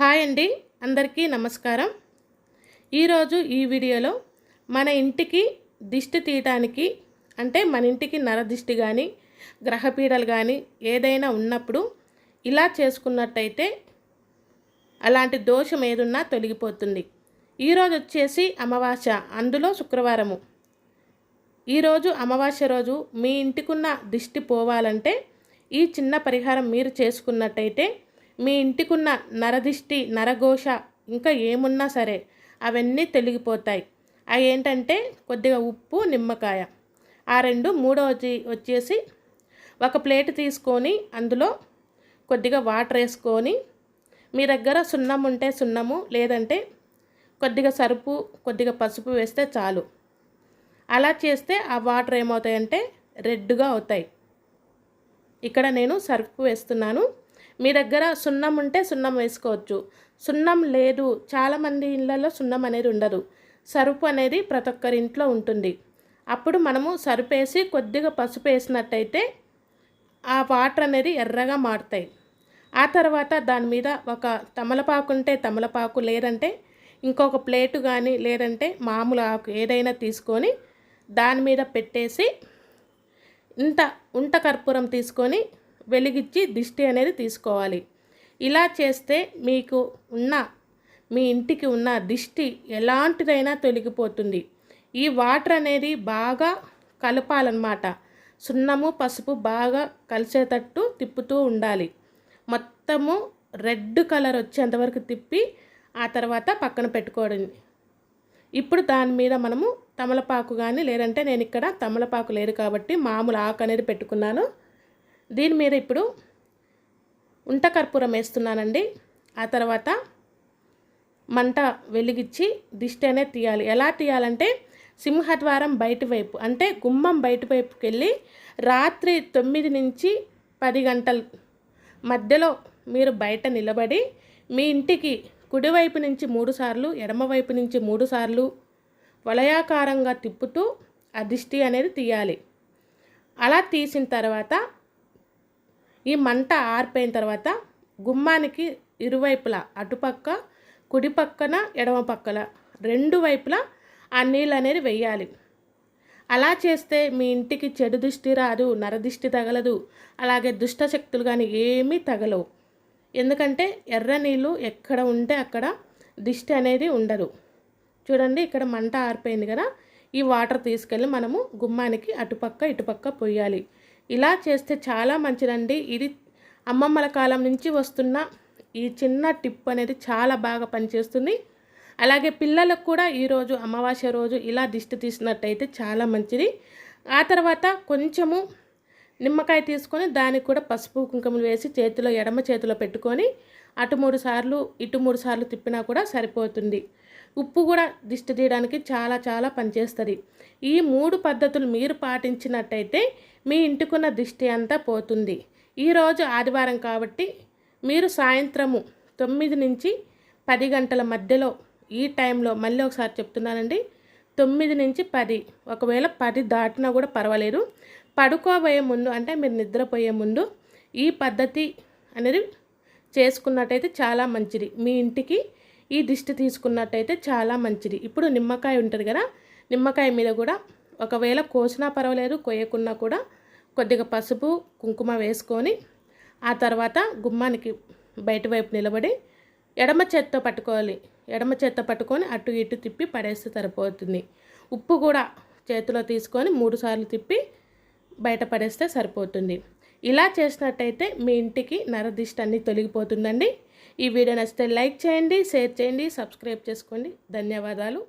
Hi అండి అందరికీ నమస్కారం. ఈరోజు ఈ వీడియోలో మన ఇంటికి దిష్టి తీయటానికి అంటే మన ఇంటికి నరదిష్టి కానీ గ్రహపీడలు కానీ ఏదైనా ఉన్నప్పుడు ఇలా చేసుకున్నట్టయితే అలాంటి దోషం ఏదున్నా తొలగిపోతుంది. ఈరోజు వచ్చేసి అమావాస్య అందులో శుక్రవారము. ఈరోజు అమావాస్య రోజు మీ ఇంటికున్న దిష్టి పోవాలంటే ఈ చిన్న పరిహారం మీరు చేసుకున్నట్టయితే మీ ఇంటికున్న నరదిష్టి నరఘోష ఇంకా ఏమున్నా సరే అవన్నీ తొలగిపోతాయి. అవి ఏంటంటే కొద్దిగా ఉప్పు నిమ్మకాయ. ఆ రెండు మూడవది వచ్చేసి ఒక ప్లేట్ తీసుకొని అందులో కొద్దిగా వాటర్ వేసుకొని మీ దగ్గర సున్నం ఉంటే సున్నము లేదంటే కొద్దిగా సరుపు కొద్దిగా పసుపు వేస్తే చాలు. అలా చేస్తే ఆ వాటర్ ఏమవుతాయంటే రెడ్గా అవుతాయి. ఇక్కడ నేను సరుపు వేస్తున్నాను. మీ దగ్గర సున్నం ఉంటే సున్నం వేసుకోవచ్చు. సున్నం లేదు. చాలామంది ఇళ్ళల్లో సున్నం అనేది ఉండదు. సరుపు అనేది ప్రతి ఒక్కరి ఇంట్లో ఉంటుంది. అప్పుడు మనము సరుపు వేసి కొద్దిగా పసుపు వేసినట్టయితే ఆ వాటర్ అనేది ఎర్రగా మారుతాయి. ఆ తర్వాత దాని మీద ఒక తమలపాకు ఉంటే తమలపాకు లేదంటే ఇంకొక ప్లేటు కానీ లేదంటే మామూలు ఆకు ఏదైనా తీసుకొని దాని మీద పెట్టేసి ఇంత ఉంట కర్పూరం తీసుకొని వెలిగించి దిష్టి అనేది తీసుకోవాలి. ఇలా చేస్తే మీకు ఉన్న మీ ఇంటికి ఉన్న దిష్టి ఎలాంటిదైనా తొలగిపోతుంది. ఈ వాటర్ అనేది బాగా కలపాలన్నమాట. సున్నము పసుపు బాగా కలిసేటట్టు తిప్పుతూ ఉండాలి. మొత్తము రెడ్ కలర్ వచ్చేంతవరకు తిప్పి ఆ తర్వాత పక్కన పెట్టుకోవడం. ఇప్పుడు దాని మీద మనము తమలపాకు కానీ లేదంటే నేను ఇక్కడ తమలపాకు లేదు కాబట్టి మామూలు ఆకు అనేది పెట్టుకున్నాను. దీని మీద ఇప్పుడు ఉంట కర్పూరం వేస్తున్నానండి. ఆ తర్వాత మంట వెలిగించి దిష్టి అనేది తీయాలి. ఎలా తీయాలంటే సింహద్వారం బయట వైపు అంటే గుమ్మం బయట వైపుకి వెళ్ళి రాత్రి తొమ్మిది నుంచి పది గంటల మధ్యలో మీరు బయట నిలబడి మీ ఇంటికి కుడివైపు నుంచి మూడు సార్లు ఎడమవైపు నుంచి మూడు సార్లు వలయాకారంగా తిప్పుతూ ఆ దిష్టి అనేది తీయాలి. అలా తీసిన తర్వాత ఈ మంట ఆరిపోయిన తర్వాత గుమ్మానికి ఇరువైపులా అటుపక్క కుడి పక్కన ఎడమ పక్కల రెండు వైపులా ఆ నీళ్ళు అనేది వెయ్యాలి. అలా చేస్తే మీ ఇంటికి చెడు దిష్టి రాదు నరదిష్టి తగలదు అలాగే దుష్ట శక్తులు కానీ ఏమీ తగలవు. ఎందుకంటే ఎర్ర నీళ్ళు ఎక్కడ ఉంటే అక్కడ దిష్టి అనేది ఉండదు. చూడండి ఇక్కడ మంట ఆరిపోయింది కదా. ఈ వాటర్ తీసుకెళ్ళి మనము గుమ్మానికి అటుపక్క ఇటుపక్క పొయ్యాలి. ఇలా చేస్తే చాలా మంచిదండి. ఇది అమ్మమ్మల కాలం నుంచి వస్తున్న ఈ చిన్న టిప్ అనేది చాలా బాగా పనిచేస్తుంది. అలాగే పిల్లలకు కూడా ఈరోజు అమావాస్య రోజు ఇలా దిష్టి తీసినట్టయితే చాలా మంచిది. ఆ తర్వాత కొంచెము నిమ్మకాయ తీసుకొని దానికి కూడా పసుపు కుంకుమలు వేసి చేతిలో ఎడమ చేతిలో పెట్టుకొని అటు మూడు సార్లు ఇటు మూడు సార్లు తిప్పినా కూడా సరిపోతుంది. ఉప్పు కూడా దిష్టి తీయడానికి చాలా చాలా పనిచేస్తుంది. ఈ మూడు పద్ధతులు మీరు పాటించినట్టయితే మీ ఇంటికున్న దిష్టి అంతా పోతుంది. ఈరోజు ఆదివారం కాబట్టి మీరు సాయంత్రము తొమ్మిది నుంచి పది గంటల మధ్యలో ఈ టైంలో మళ్ళీ ఒకసారి చెప్తున్నానండి తొమ్మిది నుంచి పది ఒకవేళ పది దాటినా కూడా పర్వాలేదు. పడుకోబోయే ముందు అంటే మీరు నిద్రపోయే ముందు ఈ పద్ధతి అనేది చేసుకున్నట్టయితే చాలా మంచిది. మీ ఇంటికి ఈ దిష్టి తీసుకున్నట్టయితే చాలా మంచిది. ఇప్పుడు నిమ్మకాయ ఉంటుంది కదా నిమ్మకాయ మీద కూడా ఒకవేళ కోసినా పర్వాలేదు కొయ్యకున్నా కూడా కొద్దిగా పసుపు కుంకుమ వేసుకొని ఆ తర్వాత గుమ్మానికి బయట వైపు నిలబడి ఎడమ చేత్తో పట్టుకోవాలి. ఎడమ చేత్తో పట్టుకొని అటు ఇటు తిప్పి పడేస్తే సరిపోతుంది. ఉప్పు కూడా చేతిలో తీసుకొని మూడు సార్లు తిప్పి బయట పడేస్తే సరిపోతుంది. ఇలా చేసినట్టయితే మీ ఇంటికి నరదిష్టి అన్నీ తొలగిపోతుందండి. ఈ వీడియో నచ్చితే లైక్ చేయండి షేర్ చేయండి సబ్స్క్రైబ్ చేసుకోండి. ధన్యవాదాలు.